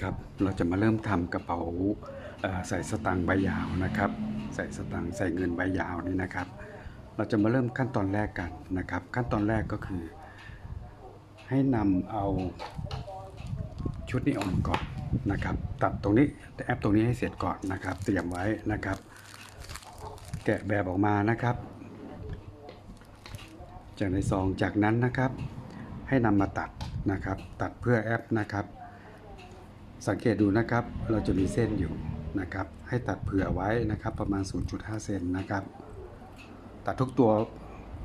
ครับ เราจะมาเริ่มทำกระเป๋าใส่สตางค์ใบยาวนะครับ ใส่สตางค์ใส่เงินใบยาวนี่นะครับ เราจะมาเริ่มขั้นตอนแรกกันนะครับ ขั้นตอนแรกก็คือ ให้นำเอาชุดนี้ออกมาก่อนนะครับ ตัดตรงนี้แอปตรงนี้ให้เสร็จก่อนนะครับ เตรียมไว้นะครับ แกะแบบออกมานะครับ จากในซองจากนั้นนะครับ ให้นำมาตัดนะครับ ตัดเพื่อแอปนะครับ สังเกตดูนะครับ เราจะมีเส้นอยู่นะครับ ให้ตัดเผื่อไว้นะครับ ประมาณ 0.5 เซนนะครับ ตัดทุกตัว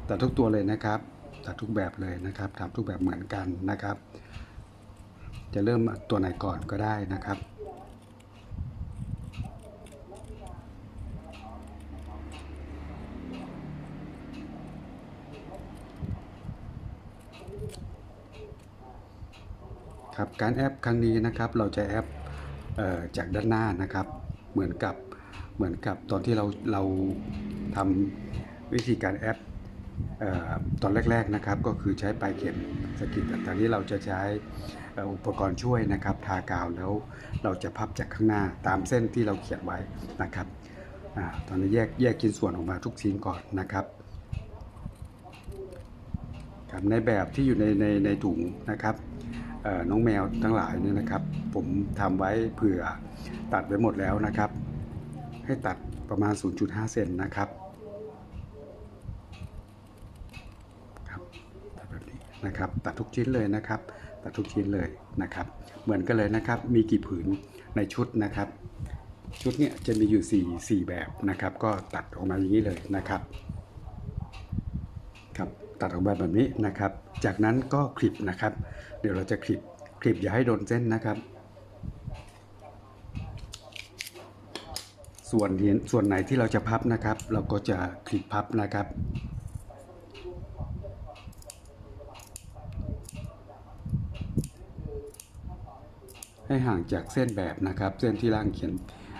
ตัดทุกตัวเลยนะครับ ตัดทุกแบบเลยนะครับทำทุกแบบเหมือนกันนะครับ จะเริ่มตัวไหนก่อนก็ได้นะครับ ครับการแอปครั้งนี้นะครับเราจะแอปจากด้านหน้านะครับ เหมือนกับเหมือนกับตอนที่เราเราทำวิธีการแอปออตอนแรกๆนะครับก็คือใช้ปลายเข็มสกิดแต่ตอนนี้เราจะใช้อุปกรณ์ช่วยนะครับทากาวแล้วเราจะพับจากข้างหน้าตามเส้นที่เราเขียนไว้นะครับอตอนนี้แยกแยกชิ้นส่วนออกมาทุกชิ้นก่อนนะครับครับในแบบที่อยู่ในในในถุงนะครับ น้องแมวทั้งหลายเนี่ยนะครับ ผมทำไว้เผื่อตัดไว้หมดแล้วนะครับ ให้ตัดประมาณ 0.5 เซนนะครับครับตัดแบบนี้นะครับ ตัดทุกชิ้นเลยนะครับ ตัดทุกชิ้นเลยนะครับ เหมือนกันเลยนะครับ มีกี่ผืนในชุดนะครับ ชุดเนี่ยจะมีอยู่4 4แบบนะครับ ก็ตัดออกมาอย่างนี้เลยนะครับครับ ตัดออกมาแบบนี้นะครับ จากนั้นก็คลิปนะครับ เดี๋ยวเราจะคลิปคลิปอย่าให้โดนเส้นนะครับ ส่วนส่วนไหนที่เราจะพับนะครับ เราก็จะคลิปพับนะครับให้ห่างจากเส้นแบบนะครับ เส้นที่ร่างเขียน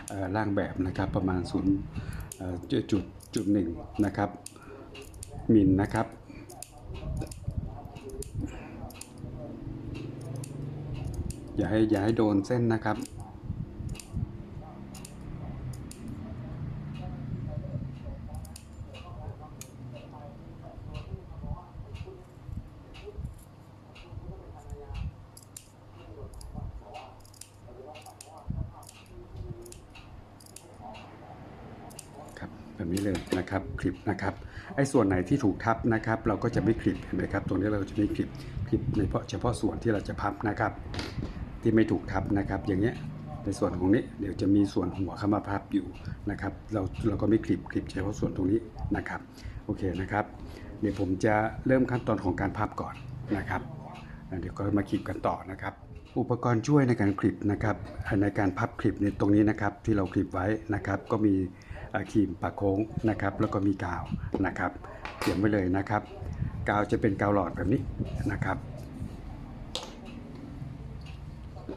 เอ่อร่างแบบนะครับ ประมาณศูนย์เอ่อจุดจุดจุดหนึ่งนะครับมิลนะครับ อย่าให้อย่าให้โดนเส้นนะครับ ครับแบบนี้เลยนะครับคลิปนะครับไอ้ส่วนไหนที่ถูกทับนะครับ เราก็จะไม่คลิปเห็นไหมครับตรงนี้เราจะไม่คลิปคลิปในเพาะเฉพาะส่วนที่เราจะพับนะครับ ที่ไม่ถูกทับนะครับ อย่างเงี้ยในส่วนของนี้เดี๋ยวจะมีส่วนหัวเข้ามาพับอยู่นะครับ เราเราก็ไม่คลิปคลิปเฉพาะส่วนตรงนี้นะครับโอเคนะครับ เดี๋ยวผมจะเริ่มขั้นตอนของการพับก่อนนะครับ เดี๋ยวก็มาคลิปกันต่อนะครับ อุปกรณ์ช่วยในการคลิปนะครับในการพับคลิปในตรงนี้นะครับที่เราคลิปไว้นะครับ ก็มีครีมปากโค้งนะครับ แล้วก็มีกาวนะครับเตรียมไว้เลยนะครับ กาวจะเป็นกาวหลอดแบบนี้นะครับ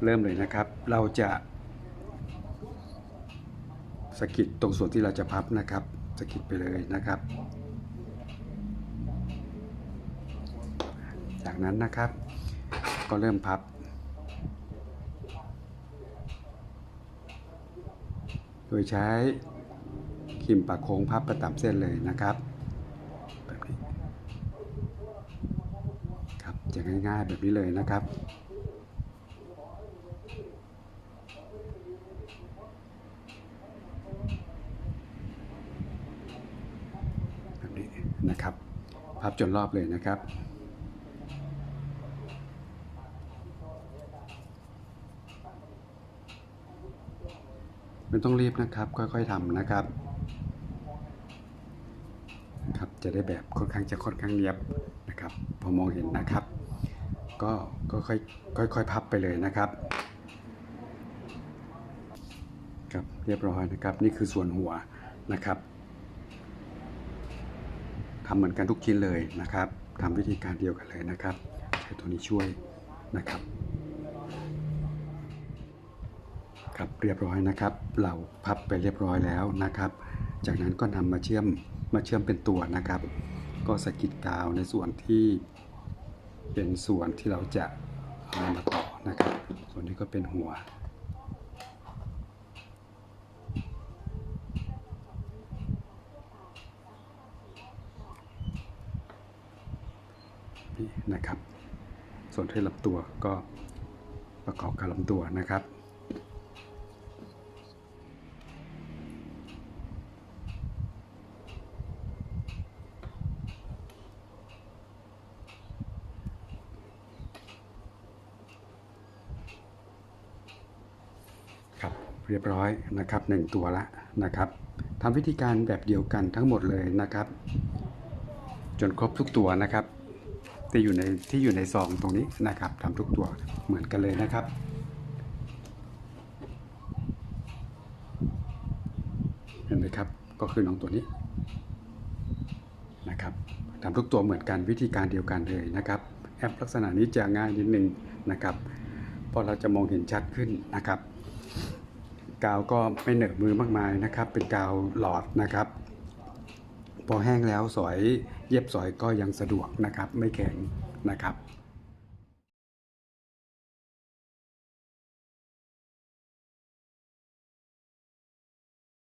เริ่มเลยนะครับ เราจะสกิดตรงส่วนที่เราจะพับนะครับสกิดไปเลยนะครับ จากนั้นนะครับ ก็เริ่มพับ โดยใช้ครีมปากโค้งพับประตามเส้นเลยนะครับแบบนี้ครับจะง่ายๆแบบนี้เลยนะครับนี้นะครับ พับจนรอบเลยนะครับ ไม่ต้องรีบนะครับ ค่อยๆทำนะครับ ครับ จะได้แบบค่อนข้างจะค่อนข้างเรียบนะครับ พอมองเห็นนะครับ ก็ก็ค่อยค่อยๆพับไปเลยนะครับครับเรียบร้อยนะครับ นี่คือส่วนหัวนะครับ เหมือนกันทุกชิ้นเลยนะครับทำวิธีการเดียวกันเลยนะครับใช้ตัวนี้ช่วยนะครับครับเรียบร้อยนะครับ เราพับไปเรียบร้อยแล้วนะครับ จากนั้นก็นำมาเชื่อมมาเชื่อมเป็นตัวนะครับ ก็สกิดกาวในส่วนที่เป็นส่วนที่เราจะเอามาต่อนะครับ ส่วนนี้ก็เป็นหัว นี่นะครับ ส่วนที่ลำตัวก็ประกอบกับลำตัวนะครับครับเรียบร้อยนะครับหนึ่งตัวละนะครับทำวิธีการแบบเดียวกันทั้งหมดเลยนะครับ จนครบทุกตัวนะครับ ที่อยู่ในที่อยู่ในซองตรงนี้นะครับทำทุกตัวเหมือนกันเลยนะครับเห็นไหมครับก็คือน้องตัวนี้นะครับทำทุกตัวเหมือนกันวิธีการเดียวกันเลยนะครับ แอปลักษณะนี้จะง่ายนิดนึงนะครับเพราะเราจะมองเห็นชัดขึ้นนะครับ กาวก็ไม่เหนอะมือมากมายนะครับ เป็นกาวหลอดนะครับ พอแห้งแล้วสอยเย็บสอยก็ยังสะดวกนะครับ ไม่แข็งนะครับ